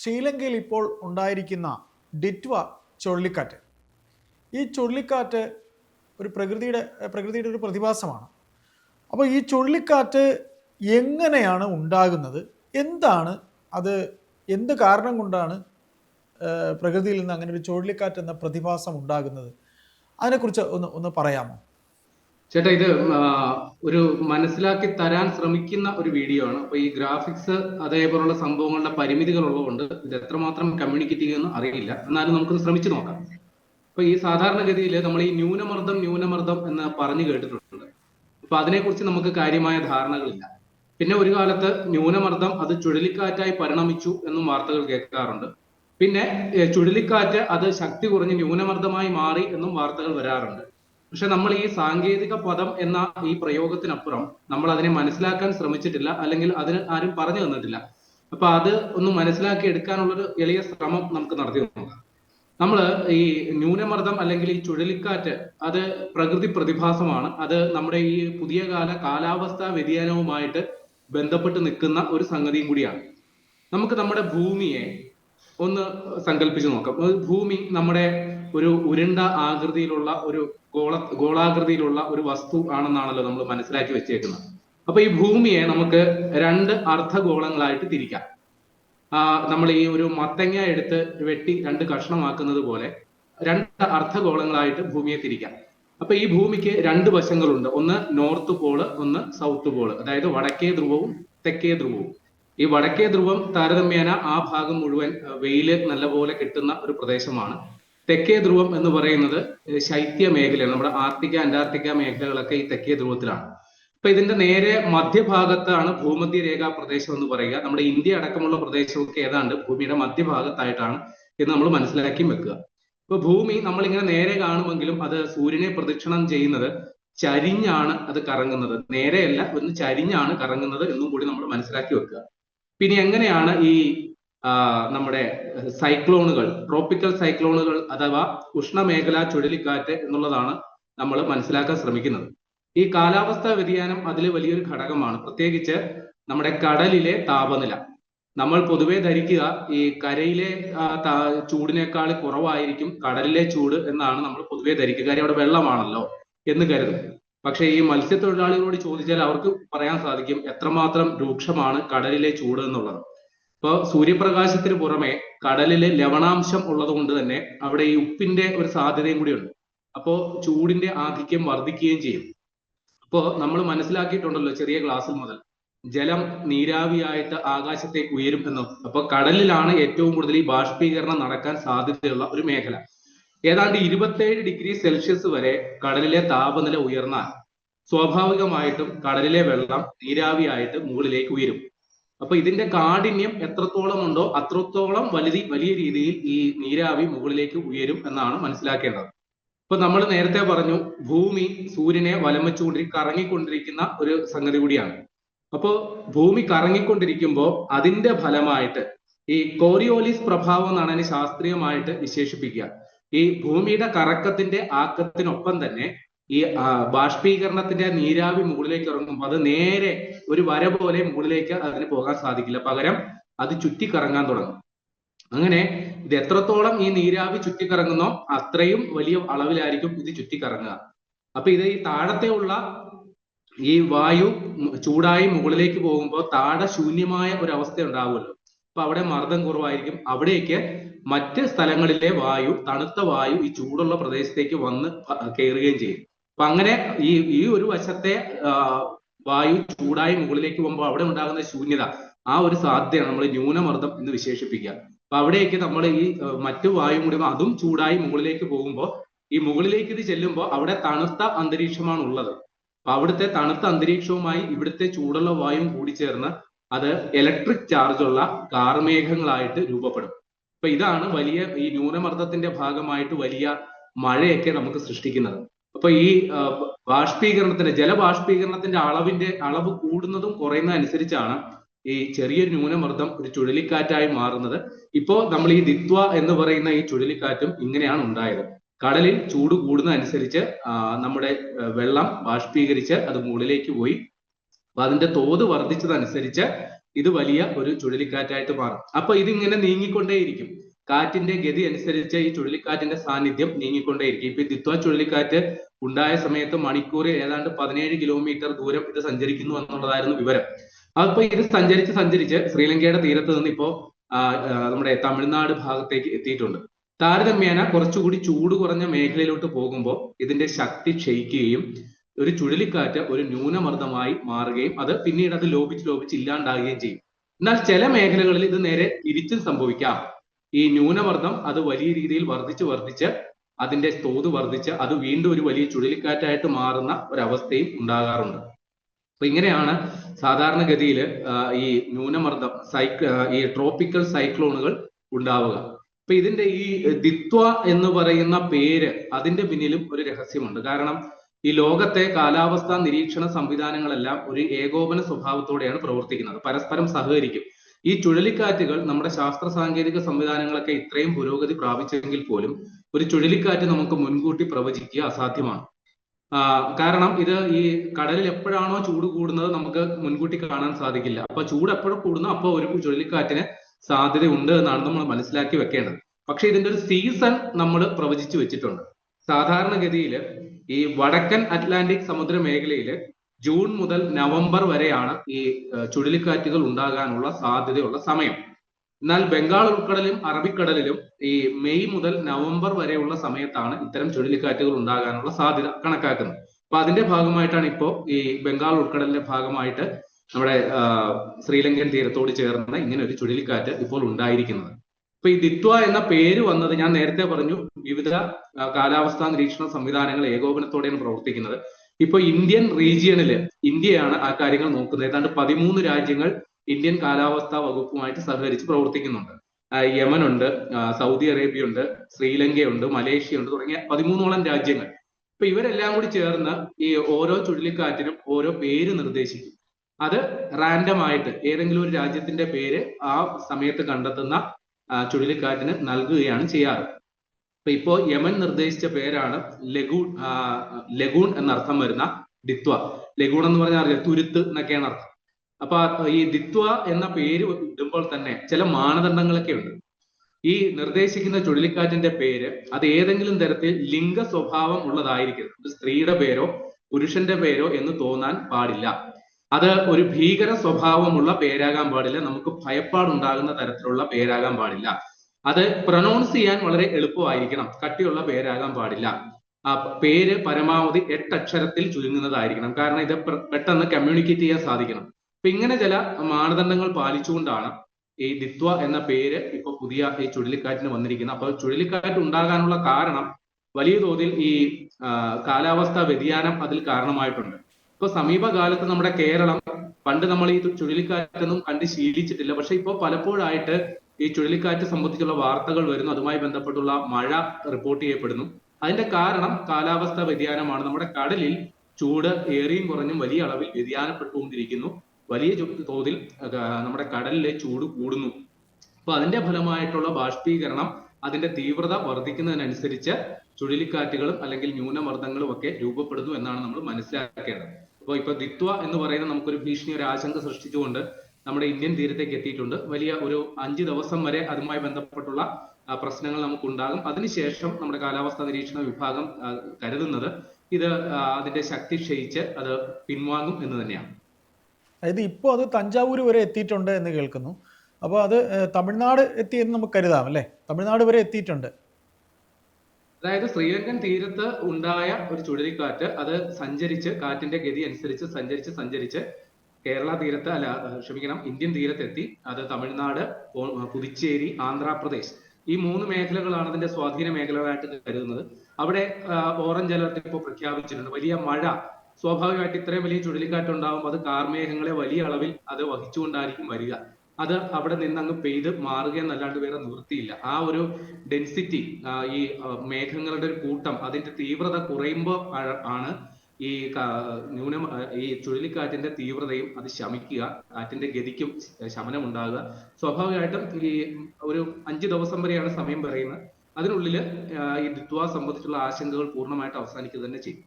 ശ്രീലങ്കയിൽ ഇപ്പോൾ ഉണ്ടായിരിക്കുന്ന ഡിറ്റ്വ ചുഴലിക്കാറ്റ്. ഈ ചുഴലിക്കാറ്റ് ഒരു പ്രകൃതിയുടെ പ്രകൃതിയുടെ ഒരു പ്രതിഭാസമാണ്. അപ്പോൾ ഈ ചുഴലിക്കാറ്റ് എങ്ങനെയാണ് ഉണ്ടാകുന്നത്? എന്താണ് അത് എന്ത് കാരണം കൊണ്ടാണ് പ്രകൃതിയിൽ നിന്ന് അങ്ങനെ ഒരു ചുഴലിക്കാറ്റ് എന്ന പ്രതിഭാസം ഉണ്ടാകുന്നത്? അതിനെക്കുറിച്ച് ഒന്ന് ഒന്ന് പറയാമോ? ചേട്ടാ ഇത് ഒരു മനസ്സിലാക്കി തരാൻ ശ്രമിക്കുന്ന ഒരു വീഡിയോ ആണ്. അപ്പൊ ഈ ഗ്രാഫിക്സ് അതേപോലുള്ള സംഭവങ്ങളുടെ പരിമിതികൾ ഉള്ളതുകൊണ്ട് ഇത് എത്രമാത്രം കമ്മ്യൂണിക്കേറ്റ് ചെയ്യുമെന്ന് അറിയില്ല. എന്നാലും നമുക്ക് ശ്രമിച്ചു നോക്കാം. അപ്പൊ ഈ സാധാരണഗതിയിൽ നമ്മൾ ഈ ന്യൂനമർദ്ദം ന്യൂനമർദ്ദം എന്ന് പറഞ്ഞു കേട്ടിട്ടുണ്ട്. അപ്പൊ അതിനെക്കുറിച്ച് നമുക്ക് കാര്യമായ ധാരണകളില്ല. പിന്നെ ഒരു കാലത്ത് ന്യൂനമർദ്ദം അത് ചുഴലിക്കാറ്റായി പരിണമിച്ചു എന്നും വാർത്തകൾ കേൾക്കാറുണ്ട്. പിന്നെ ചുഴലിക്കാറ്റ് അത് ശക്തി കുറഞ്ഞ് ന്യൂനമർദ്ദമായി മാറി എന്നും വാർത്തകൾ വരാറുണ്ട്. പക്ഷെ നമ്മൾ ഈ സാങ്കേതിക പദം എന്ന ഈ പ്രയോഗത്തിനപ്പുറം നമ്മൾ അതിനെ മനസ്സിലാക്കാൻ ശ്രമിച്ചിട്ടില്ല അല്ലെങ്കിൽ അതിന് ആരും പറഞ്ഞു തന്നിട്ടില്ല. അപ്പൊ അത് ഒന്ന് മനസ്സിലാക്കി എടുക്കാനുള്ളൊരു എളിയ ശ്രമം നമുക്ക് നടത്തി നോക്കാം. നമ്മൾ ഈ ന്യൂനമർദ്ദം അല്ലെങ്കിൽ ഈ ചുഴലിക്കാറ്റ് അത് പ്രകൃതി പ്രതിഭാസമാണ്. അത് നമ്മുടെ ഈ പുതിയ കാല കാലാവസ്ഥാ വ്യതിയാനവുമായിട്ട് ബന്ധപ്പെട്ട് നിൽക്കുന്ന ഒരു സംഗതിയും കൂടിയാണ്. നമുക്ക് നമ്മുടെ ഭൂമിയെ ഒന്ന് സങ്കല്പിച്ച് നോക്കാം. ഭൂമി നമ്മുടെ ഒരു ഉരുണ്ട ആകൃതിയിലുള്ള ഒരു ഗോള ഗോളാകൃതിയിലുള്ള ഒരു വസ്തു ആണെന്നാണല്ലോ നമ്മൾ മനസ്സിലാക്കി വെച്ചേക്കുന്നത്. അപ്പൊ ഈ ഭൂമിയെ നമുക്ക് രണ്ട് അർദ്ധഗോളങ്ങളായിട്ട് തിരിക്കാം. നമ്മൾ ഈ ഒരു മത്തങ്ങ എടുത്ത് വെട്ടി രണ്ട് കഷ്ണമാക്കുന്നത് പോലെ രണ്ട് അർദ്ധഗോളങ്ങളായിട്ട് ഭൂമിയെ തിരിക്കാം. അപ്പൊ ഈ ഭൂമിക്ക് രണ്ട് വശങ്ങളുണ്ട്. ഒന്ന് നോർത്ത് പോൾ ഒന്ന് സൗത്ത് പോൾ. അതായത് വടക്കേ ധ്രുവവും തെക്കേ ധ്രുവവും. ഈ വടക്കേ ധ്രുവം താരതമ്യേന ആ ഭാഗം മുഴുവൻ വെയിൽ നല്ലപോലെ കിട്ടുന്ന ഒരു പ്രദേശമാണ്. തെക്കേ ധ്രുവം എന്ന് പറയുന്നത് ശൈത്യ മേഖലയാണ്. നമ്മുടെ ആർട്ടിക്ക അന്റാർട്ടിക്ക മേഖലകളൊക്കെ ഈ തെക്കേ ധ്രുവത്തിലാണ്. അപ്പൊ ഇതിന്റെ നേരെ മധ്യഭാഗത്താണ് ഭൂമധ്യരേഖാ പ്രദേശം എന്ന് പറയുക. നമ്മുടെ ഇന്ത്യ അടക്കമുള്ള പ്രദേശമൊക്കെ ഏതാണ്ട് ഭൂമിയുടെ മധ്യഭാഗത്തായിട്ടാണ് എന്ന് നമ്മൾ മനസ്സിലാക്കി വെക്കുക. ഇപ്പൊ ഭൂമി നമ്മളിങ്ങനെ നേരെ കാണുമെങ്കിലും അത് സൂര്യനെ പ്രദക്ഷിണം ചെയ്യുന്നത് ചരിഞ്ഞാണ് അത് കറങ്ങുന്നത്. നേരെയല്ല ഒന്ന് ചരിഞ്ഞാണ് കറങ്ങുന്നത് എന്നും കൂടി നമ്മൾ മനസ്സിലാക്കി വെക്കുക. പിന്നെ എങ്ങനെയാണ് ഈ നമ്മുടെ സൈക്ലോണുകൾ ട്രോപ്പിക്കൽ സൈക്ലോണുകൾ അഥവാ ഉഷ്ണമേഖലാ ചുഴലിക്കാറ്റ് എന്നുള്ളതാണ് നമ്മൾ മനസ്സിലാക്കാൻ ശ്രമിക്കുന്നത്. ഈ കാലാവസ്ഥാ വ്യതിയാനം അതിൽ വലിയൊരു ഘടകമാണ്. പ്രത്യേകിച്ച് നമ്മുടെ കടലിലെ താപനില. നമ്മൾ പൊതുവെ ധരിക്കുക ഈ കരയിലെ ചൂടിനേക്കാൾ കുറവായിരിക്കും കടലിലെ ചൂട് എന്നാണ് നമ്മൾ പൊതുവെ ധരിക്കുക. കാര്യം അവിടെ വെള്ളമാണല്ലോ എന്ന് കരുതും. പക്ഷെ ഈ മത്സ്യത്തൊഴിലാളികളോട് ചോദിച്ചാൽ അവർക്ക് പറയാൻ സാധിക്കും എത്രമാത്രം രൂക്ഷമാണ് കടലിലെ ചൂട് എന്നുള്ളത്. ഇപ്പോൾ സൂര്യപ്രകാശത്തിന് പുറമെ കടലിലെ ലവണാംശം ഉള്ളത് കൊണ്ട് തന്നെ അവിടെ ഈ ഉപ്പിന്റെ ഒരു സാധ്യതയും കൂടിയുണ്ട്. അപ്പോൾ ചൂടിന്റെ ആധിക്യം വർദ്ധിക്കുകയും ചെയ്യും. അപ്പോൾ നമ്മൾ മനസ്സിലാക്കിയിട്ടുണ്ടല്ലോ ചെറിയ ക്ലാസ്സിൽ മുതൽ ജലം നീരാവിയായിട്ട് ആകാശത്തേക്ക് ഉയരും എന്നും. അപ്പൊ കടലിലാണ് ഏറ്റവും കൂടുതൽ ഈ ബാഷ്പീകരണം നടക്കാൻ സാധ്യതയുള്ള ഒരു മേഖല. ഏതാണ്ട് ഇരുപത്തേഴ് ഡിഗ്രി സെൽഷ്യസ് വരെ കടലിലെ താപനില ഉയർന്നാൽ സ്വാഭാവികമായിട്ടും കടലിലെ വെള്ളം നീരാവിയായിട്ട് മുകളിലേക്ക് ഉയരും. അപ്പൊ ഇതിന്റെ കാഠിന്യം എത്രത്തോളം ഉണ്ടോ അത്രത്തോളം വലുതി വലിയ രീതിയിൽ ഈ നീരാവി മുകളിലേക്ക് ഉയരും എന്നാണ് മനസ്സിലാക്കേണ്ടത്. ഇപ്പൊ നമ്മൾ നേരത്തെ പറഞ്ഞു ഭൂമി സൂര്യനെ വലം വെച്ചുകൊണ്ടിരി കറങ്ങിക്കൊണ്ടിരിക്കുന്ന ഒരു സംഗതി കൂടിയാണ്. അപ്പോ ഭൂമി കറങ്ങിക്കൊണ്ടിരിക്കുമ്പോൾ അതിന്റെ ഫലമായിട്ട് ഈ കോറിയോലിസ് പ്രഭാവം എന്നാണ് അതിന് ശാസ്ത്രീയമായിട്ട് വിശേഷിപ്പിക്കുക. ഈ ഭൂമിയുടെ കറക്കത്തിന്റെ ആക്കത്തിനൊപ്പം തന്നെ ഈ ബാഷ്പീകരണത്തിന്റെ നീരാവി മുകളിലേക്ക് ഇറങ്ങുമ്പോൾ അത് നേരെ ഒരു വര പോലെ മുകളിലേക്ക് അതിന് പോകാൻ സാധിക്കില്ല. പകരം അത് ചുറ്റിക്കറങ്ങാൻ തുടങ്ങും. അങ്ങനെ ഇത് എത്രത്തോളം ഈ നീരാവി ചുറ്റിക്കറങ്ങുന്നോ അത്രയും വലിയ അളവിലായിരിക്കും ഇത് ചുറ്റിക്കറങ്ങുക. അപ്പൊ ഇത് ഈ താഴത്തെ ഉള്ള ഈ വായു ചൂടായി മുകളിലേക്ക് പോകുമ്പോൾ താഴെ ശൂന്യമായ ഒരു അവസ്ഥ ഉണ്ടാവുമല്ലോ അപ്പൊ അവിടെ മർദ്ദം കുറവായിരിക്കും. അവിടേക്ക് മറ്റ് സ്ഥലങ്ങളിലെ വായു തണുത്ത വായു ഈ ചൂടുള്ള പ്രദേശത്തേക്ക് വന്ന് കയറുകയും ചെയ്യും. അപ്പൊ അങ്ങനെ ഈ ഈ ഒരു വശത്തെ വായു ചൂടായി മുകളിലേക്ക് പോകുമ്പോൾ അവിടെ ഉണ്ടാകുന്ന ശൂന്യത ആ ഒരു സാധ്യതയാണ് നമ്മൾ ന്യൂനമർദ്ദം എന്ന് വിശേഷിപ്പിക്കുക. അപ്പൊ അവിടേക്ക് നമ്മൾ ഈ മറ്റു വായു കൂടി അതും ചൂടായി മുകളിലേക്ക് പോകുമ്പോൾ ഈ മുകളിലേക്ക് ഇത് ചെല്ലുമ്പോൾ അവിടെ തണുത്ത അന്തരീക്ഷമാണ് ഉള്ളത് അപ്പൊ അവിടുത്തെ തണുത്ത അന്തരീക്ഷവുമായി ഇവിടുത്തെ ചൂടുള്ള വായുവും കൂടിച്ചേർന്ന് അത് ഇലക്ട്രിക് ചാർജുള്ള കാർമേഘങ്ങളായിട്ട് രൂപപ്പെടും. അപ്പൊ ഇതാണ് വലിയ ഈ ന്യൂനമർദ്ദത്തിന്റെ ഭാഗമായിട്ട് വലിയ മഴയൊക്കെ നമുക്ക് സൃഷ്ടിക്കുന്നത്. അപ്പൊ ഈ ബാഷ്പീകരണത്തിന്റെ ജലബാഷ്പീകരണത്തിന്റെ അളവിന്റെ അളവ് കൂടുന്നതും കുറയുന്നതും അനുസരിച്ചാണ് ഈ ചെറിയൊരു ന്യൂനമർദ്ദം ഒരു ചുഴലിക്കാറ്റായി മാറുന്നത്. ഇപ്പോ നമ്മൾ ഈ ദിത്വ എന്ന് പറയുന്ന ഈ ചുഴലിക്കാറ്റും ഇങ്ങനെയാണ് ഉണ്ടായത്. കടലിൽ ചൂട് കൂടുന്നതനുസരിച്ച് നമ്മുടെ വെള്ളം ബാഷ്പീകരിച്ച് അത് മുകളിലേക്ക് പോയി. അപ്പൊ അതിന്റെ തോത് വർദ്ധിച്ചതനുസരിച്ച് ഇത് വലിയ ഒരു ചുഴലിക്കാറ്റായിട്ട് മാറും. അപ്പൊ ഇതിങ്ങനെ നീങ്ങിക്കൊണ്ടേയിരിക്കും. കാറ്റിന്റെ ഗതി അനുസരിച്ച് ഈ ചുഴലിക്കാറ്റിന്റെ സാന്നിധ്യം നീങ്ങിക്കൊണ്ടേയിരിക്കും. ഇപ്പൊ ദിത്വ ചുഴലിക്കാറ്റ് ഉണ്ടായ സമയത്ത് മണിക്കൂറിൽ ഏതാണ്ട് പതിനേഴ് കിലോമീറ്റർ ദൂരം ഇത് സഞ്ചരിക്കുന്നു എന്നുള്ളതായിരുന്നു വിവരം. അപ്പൊ ഇത് സഞ്ചരിച്ച് സഞ്ചരിച്ച് ശ്രീലങ്കയുടെ തീരത്ത് നിന്ന് ഇപ്പോ നമ്മുടെ തമിഴ്നാട് ഭാഗത്തേക്ക് എത്തിയിട്ടുണ്ട്. താരതമ്യേന കുറച്ചുകൂടി ചൂട് കുറഞ്ഞ മേഖലയിലോട്ട് പോകുമ്പോൾ ഇതിന്റെ ശക്തി ക്ഷയിക്കുകയും ഒരു ചുഴലിക്കാറ്റ് ഒരു ന്യൂനമർദ്ദമായി മാറുകയും അത് പിന്നീട് അത് ലോപിച്ച് ലോപിച്ച് ഇല്ലാണ്ടാകുകയും ചെയ്യും. എന്നാൽ ചില മേഖലകളിൽ ഇത് നേരെ തിരിച്ചും സംഭവിക്കാം. ഈ ന്യൂനമർദ്ദം അത് വലിയ രീതിയിൽ വർദ്ധിച്ച് വർദ്ധിച്ച് അതിന്റെ തോത് വർദ്ധിച്ച് അത് വീണ്ടും ഒരു വലിയ ചുഴലിക്കാറ്റായിട്ട് മാറുന്ന ഒരവസ്ഥയും ഉണ്ടാകാറുണ്ട്. അപ്പൊ ഇങ്ങനെയാണ് സാധാരണഗതിയിൽ ഈ ന്യൂനമർദ്ദം സൈക്ല ഈ ട്രോപ്പിക്കൽ സൈക്ലോണുകൾ ഉണ്ടാവുക. അപ്പൊ ഇതിന്റെ ഈ ദിത്വ എന്ന് പറയുന്ന പേര് അതിന്റെ പിന്നിലും ഒരു രഹസ്യമുണ്ട്. കാരണം ഈ ലോകത്തെ കാലാവസ്ഥാ നിരീക്ഷണ സംവിധാനങ്ങളെല്ലാം ഒരു ഏകോപന സ്വഭാവത്തോടെയാണ് പ്രവർത്തിക്കുന്നത്. പരസ്പരം സഹകരിക്കും. ഈ ചുഴലിക്കാറ്റുകൾ നമ്മുടെ ശാസ്ത്ര സാങ്കേതിക സംവിധാനങ്ങളൊക്കെ ഇത്രയും പുരോഗതി പ്രാപിച്ചെങ്കിൽ പോലും ഒരു ചുഴലിക്കാറ്റ് നമുക്ക് മുൻകൂട്ടി പ്രവചിക്കുക അസാധ്യമാണ്. കാരണം ഇത് ഈ കടലിൽ എപ്പോഴാണോ ചൂട് കൂടുന്നത് നമുക്ക് മുൻകൂട്ടി കാണാൻ സാധിക്കില്ല. അപ്പൊ ചൂട് എപ്പോഴും കൂടുന്നു അപ്പോൾ ഒരു ചുഴലിക്കാറ്റിന് സാധ്യത ഉണ്ട് എന്നാണ് നമ്മൾ മനസ്സിലാക്കി വെക്കേണ്ടത്. പക്ഷെ ഇതിന്റെ ഒരു സീസൺ നമ്മൾ പ്രവചിച്ചു വെച്ചിട്ടുണ്ട്. സാധാരണഗതിയിൽ ഈ വടക്കൻ അറ്റ്ലാന്റിക് സമുദ്ര മേഖലയിൽ ജൂൺ മുതൽ നവംബർ വരെയാണ് ഈ ചുഴലിക്കാറ്റുകൾ ഉണ്ടാകാനുള്ള സാധ്യതയുള്ള സമയം. എന്നാൽ ബംഗാൾ ഉൾക്കടലിലും അറബിക്കടലിലും ഈ മെയ് മുതൽ നവംബർ വരെയുള്ള സമയത്താണ് ഇത്തരം ചുഴലിക്കാറ്റുകൾ ഉണ്ടാകാനുള്ള സാധ്യത കണക്കാക്കുന്നത്. അപ്പൊ അതിന്റെ ഭാഗമായിട്ടാണ് ഇപ്പോ ഈ ബംഗാൾ ഉൾക്കടലിന്റെ ഭാഗമായിട്ട് നമ്മുടെ ശ്രീലങ്കൻ തീരത്തോട് ചേർന്ന് ഇങ്ങനെ ഒരു ചുഴലിക്കാറ്റ് ഇപ്പോൾ ഉണ്ടായിരിക്കുന്നത്. ഇപ്പൊ ഈ ദിത്വ എന്ന പേര് വന്നത് ഞാൻ നേരത്തെ പറഞ്ഞു വിവിധ കാലാവസ്ഥാ നിരീക്ഷണ സംവിധാനങ്ങൾ ഏകോപനത്തോടെയാണ് പ്രവർത്തിക്കുന്നത്. ഇപ്പൊ ഇന്ത്യൻ റീജിയണിൽ ഇന്ത്യയാണ് ആ കാര്യങ്ങൾ നോക്കുന്നത്. ഏതാണ്ട് പതിമൂന്ന് രാജ്യങ്ങൾ ഇന്ത്യൻ കാലാവസ്ഥാ വകുപ്പുമായിട്ട് സഹകരിച്ച് പ്രവർത്തിക്കുന്നുണ്ട്. യമൻ ഉണ്ട് സൗദി അറേബ്യ ഉണ്ട് ശ്രീലങ്കയുണ്ട് മലേഷ്യ ഉണ്ട് തുടങ്ങിയ പതിമൂന്നോളം രാജ്യങ്ങൾ. ഇപ്പൊ ഇവരെല്ലാം കൂടി ചേർന്ന് ഈ ഓരോ ചുഴലിക്കാറ്റിനും ഓരോ പേര് നിർദ്ദേശിക്കും. അത് റാൻഡം ആയിട്ട് ഏതെങ്കിലും ഒരു രാജ്യത്തിന്റെ പേര് ആ സമയത്ത് കണ്ടെത്തുന്ന ചുഴലിക്കാറ്റിന് നൽകുകയാണ് ചെയ്യാറ്. അപ്പൊ ഇപ്പോ യമൻ നിർദ്ദേശിച്ച പേരാണ് ലഗൂൺ ലഗൂൺ എന്നർത്ഥം വരുന്ന ദിത്വ. ലഗൂൺ എന്ന് പറഞ്ഞാൽ അറിയാം? തുരുത്ത് എന്നൊക്കെയാണ് അർത്ഥം. അപ്പൊ ഈ ദിത്വ എന്ന പേര് ഇടുമ്പോൾ തന്നെ ചില മാനദണ്ഡങ്ങളൊക്കെ ഉണ്ട്. ഈ നിർദ്ദേശിക്കുന്ന ചുഴലിക്കാറ്റിന്റെ പേര് അത് ഏതെങ്കിലും തരത്തിൽ ലിംഗ സ്വഭാവം ഉള്ളതായിരിക്കരുത് ഒരു സ്ത്രീയുടെ പേരോ പുരുഷന്റെ പേരോ എന്ന് തോന്നാൻ പാടില്ല. അത് ഒരു ഭീകര സ്വഭാവമുള്ള പേരാകാൻ പാടില്ല. നമുക്ക് ഭയപ്പാടുണ്ടാകുന്ന തരത്തിലുള്ള പേരാകാൻ പാടില്ല. അത് പ്രൊനൗൺസ് ചെയ്യാൻ വളരെ എളുപ്പമായിരിക്കണം. കട്ടിയുള്ള പേരാകാൻ പാടില്ല. ആ പേര് പരമാവധി എട്ട് അക്ഷരത്തിൽ ചുരുങ്ങുന്നതായിരിക്കണം. കാരണം ഇത് പെട്ടെന്ന് കമ്മ്യൂണിക്കേറ്റ് ചെയ്യാൻ സാധിക്കണം. അപ്പൊ ഇങ്ങനെ ചില മാനദണ്ഡങ്ങൾ പാലിച്ചുകൊണ്ടാണ് ഈ ദിത്വ എന്ന പേര് ഇപ്പൊ പുതിയ ഈ ചുഴലിക്കാറ്റിന് വന്നിരിക്കുന്നത്. അപ്പൊ ചുഴലിക്കാറ്റ് ഉണ്ടാകാനുള്ള കാരണം വലിയ തോതിൽ ഈ കാലാവസ്ഥാ വ്യതിയാനം അതിൽ കാരണമായിട്ടുണ്ട്. ഇപ്പൊ സമീപകാലത്ത് നമ്മുടെ കേരളം പണ്ട് നമ്മൾ ഈ ചുഴലിക്കാറ്റൊന്നും കണ്ട് ശീലിച്ചിട്ടില്ല. പക്ഷെ ഇപ്പോൾ പലപ്പോഴായിട്ട് ഈ ചുഴലിക്കാറ്റ് സംബന്ധിച്ചുള്ള വാർത്തകൾ വരുന്നു. അതുമായി ബന്ധപ്പെട്ടുള്ള മഴ റിപ്പോർട്ട് ചെയ്യപ്പെടുന്നു. അതിന്റെ കാരണം കാലാവസ്ഥാ വ്യതിയാനമാണ്. നമ്മുടെ കടലിൽ ചൂട് ഏറിയും കുറഞ്ഞും വലിയ അളവിൽ വ്യതിയാനപ്പെട്ടുകൊണ്ടിരിക്കുന്നു. വലിയ തോതിൽ നമ്മുടെ കടലിലെ ചൂട് കൂടുന്നു. അപ്പൊ അതിന്റെ ഫലമായിട്ടുള്ള ബാഷ്പീകരണം അതിന്റെ തീവ്രത വർദ്ധിക്കുന്നതിനനുസരിച്ച് ചുഴലിക്കാറ്റുകളും അല്ലെങ്കിൽ ന്യൂനമർദ്ദങ്ങളും ഒക്കെ രൂപപ്പെടുന്നു എന്നാണ് നമ്മൾ മനസ്സിലാക്കേണ്ടത്. അപ്പോൾ ഇപ്പൊ ദിത്വ എന്ന് പറയുന്ന നമുക്കൊരു ഭീഷണി ഒരു ആശങ്ക സൃഷ്ടിച്ചുകൊണ്ട് നമ്മുടെ ഇന്ത്യൻ തീരത്തേക്ക് എത്തിയിട്ടുണ്ട്. വലിയ ഒരു അഞ്ച് ദിവസം വരെ അതുമായി ബന്ധപ്പെട്ടുള്ള പ്രശ്നങ്ങൾ നമുക്കുണ്ടാകും. അതിനുശേഷം നമ്മുടെ കാലാവസ്ഥാ നിരീക്ഷണ വിഭാഗം കരുതുന്നത് ഇത് അതിന്റെ ശക്തി ക്ഷയിച്ച് അത് പിൻവാങ്ങും എന്ന് തന്നെയാണ്. അതായത് ഇപ്പോൾ അത് തഞ്ചാവൂർ വരെ എത്തിയിട്ടുണ്ട് എന്ന് കേൾക്കുന്നു. അപ്പോൾ അത് തമിഴ്നാട് എത്തി എന്ന് നമുക്ക് കരുതാം അല്ലേ? തമിഴ്നാട് വരെ എത്തിയിട്ടുണ്ട്. അതായത് ശ്രീലങ്കൻ തീരത്ത് ഉണ്ടായ ഒരു ചുഴലിക്കാറ്റ് അത് സഞ്ചരിച്ച് കാറ്റിന്റെ ഗതി അനുസരിച്ച് സഞ്ചരിച്ച് സഞ്ചരിച്ച് കേരള തീരത്ത് അല്ല ക്ഷമിക്കണം ഇന്ത്യൻ തീരത്തെത്തി. അത് തമിഴ്നാട് പുതുച്ചേരി ആന്ധ്രാപ്രദേശ്. ഈ മൂന്ന് മേഖലകളാണ് അതിന്റെ സ്വാധീന മേഖലകളായിട്ട് കരുതുന്നത്. അവിടെ ഓറഞ്ച് അലർട്ട് ഇപ്പോൾ പ്രഖ്യാപിച്ചിട്ടുണ്ട്. വലിയ മഴ. സ്വാഭാവികമായിട്ട് ഇത്രയും വലിയ ചുഴലിക്കാറ്റ് ഉണ്ടാകുമ്പോൾ അത് കാർമേഘങ്ങളെ വലിയ അളവിൽ അത് വഹിച്ചുകൊണ്ടായിരിക്കും വരിക. അത് അവിടെ നിന്ന് അങ്ങ് പെയ്ത് മാറുകയെന്നല്ലാണ്ട് വേറെ നിവൃത്തിയില്ല. ആ ഒരു ഡെൻസിറ്റി ഈ മേഘങ്ങളുടെ ഒരു കൂട്ടം അതിന്റെ തീവ്രത കുറയുമ്പോൾ ആണ് ഈ ന്യൂന ഈ ചുഴലിക്കാറ്റിന്റെ തീവ്രതയും അത് ശമിക്കുക കാറ്റിന്റെ ഗതിക്കും ശമനം ഉണ്ടാകുക സ്വാഭാവികമായിട്ടും ഈ ഒരു അഞ്ച് ദിവസം വരെയാണ് സമയം പറയുന്നത്. അതിനുള്ളിൽ ഈ ദിത്വ സംബന്ധിച്ചുള്ള ആശങ്കകൾ പൂർണമായിട്ട് അവസാനിക്കുക തന്നെ ചെയ്യും.